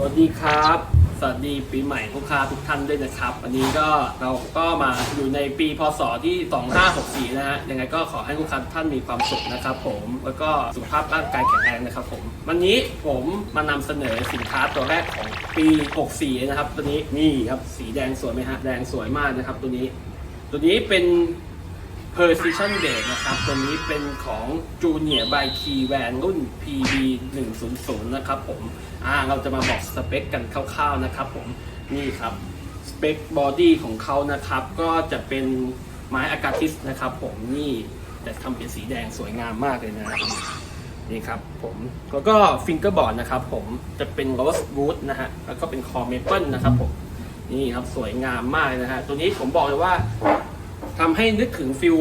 สวัสดีครับ สวัสดีปีใหม่ลูกค้าทุกท่านด้วยนะครับ วันนี้ก็เราก็มาอยู่ในปีพศที่ 2564 นะฮะ ยังไงก็ขอให้ลูกค้าท่านมีความสุขนะครับผม แล้วก็สุขภาพร่างกายแข็งแรงนะครับผม วันนี้ผมมานำเสนอสินค้าตัวแรกของปี 64 นะครับ ตัวนี้นี่ครับ สีแดงสวยไหมฮะ แดงสวยมากนะครับ ตัวนี้ ตัวนี้เป็น Precision b a s e นะครับ ตัวนี้เป็นของ Junior by T Van รุ่น PB 100นะครับผม อ่า เราจะมาบอกสเปคกันคร่าวๆนะครับผม นี่ครับ สเปคบอดี้ของเขานะครับ ก็จะเป็นไม้อากาติสนะครับผม นี่จะทำเป็นสีแดงสวยงามมากเลยนะนี่ครับผมแล้วก็ฟิงเกอร์บอร์ดนะครับผมจะเป็นโรสวูดนะฮะแล้วก็เป็นคอเมเปิลนะครับผมนี่ครับสวยงามมากนะฮะตัวนี้ผมบอกเลยว่า ทำให้นึกถึงฟิล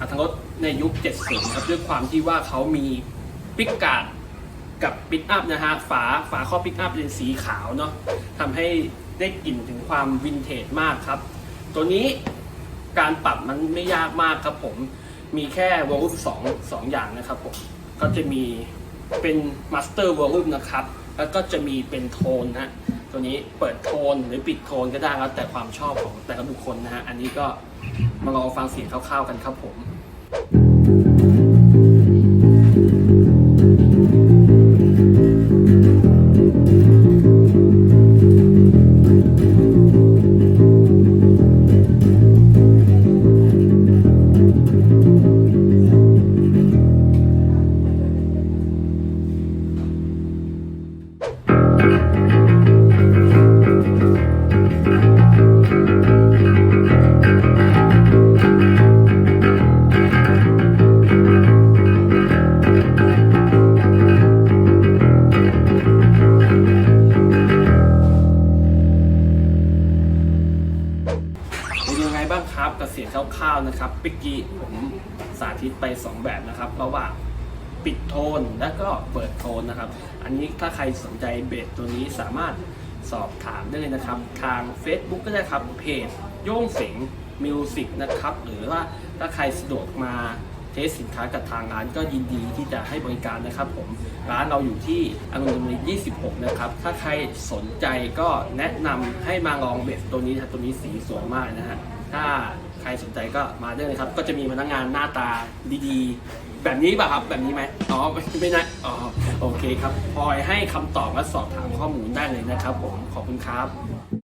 อัตรสในยุค 70 ครับด้วยความที่ว่าเขามีปิกการ์ดกับปิกอัพนะฮะ ฝาฝาข้อปิกอัพเป็นสีขาวเนาะทำให้ได้กลิ่นถึงความวินเทจมากครับ ตัวนี้การปรับมันไม่ยากมากครับผม มีแค่วอลลุ่มสองสองอย่างนะครับผม ก็จะมีเป็นมาสเตอร์วอลลุ่มนะครับ แล้วก็จะมีเป็นโทนนะ ตัวนี้เปิดโทนหรือปิดโทนก็ได้แล้วแต่ความชอบของแต่ละบุคคลนะฮะ อันนี้ก็มาลองฟังเสียงคร่าวๆกันครับผม บ้างครับกับเสียงคร่าวๆนะครับเมื่อกี้ผมสาธิตไป 2 แบบนะครับระหว่างปิดโทนแล้วก็เปิดโทนนะครับ อันนี้ถ้าใครสนใจเบสตัวนี้สามารถสอบถามได้เลยนะครับ ทาง Facebook ก็ได้ครับเพจโย่งเสียงมิวสิกนะครับ หรือว่าถ้าใครสะดวกมาเทสสินค้ากับทางร้านก็ยินดีที่จะให้บริการนะครับผมร้านเราอยู่ที่อนุดมรี26 นะครับ ถ้าใครสนใจก็แนะนำให้มาลองเบสตัวนี้นะตัวนี้สีสวยมากนะฮะ ถ้าใครสนใจก็มาได้เลยครับ ก็จะมีพนักงานหน้าตาดีๆ แบบนี้ป่ะครับ แบบนี้ไหมอ๋อไม่ไม่นะอ๋อโอเคครับพลอยให้คำตอบและสอบถามข้อมูลได้เลยนะครับผมขอบคุณครับ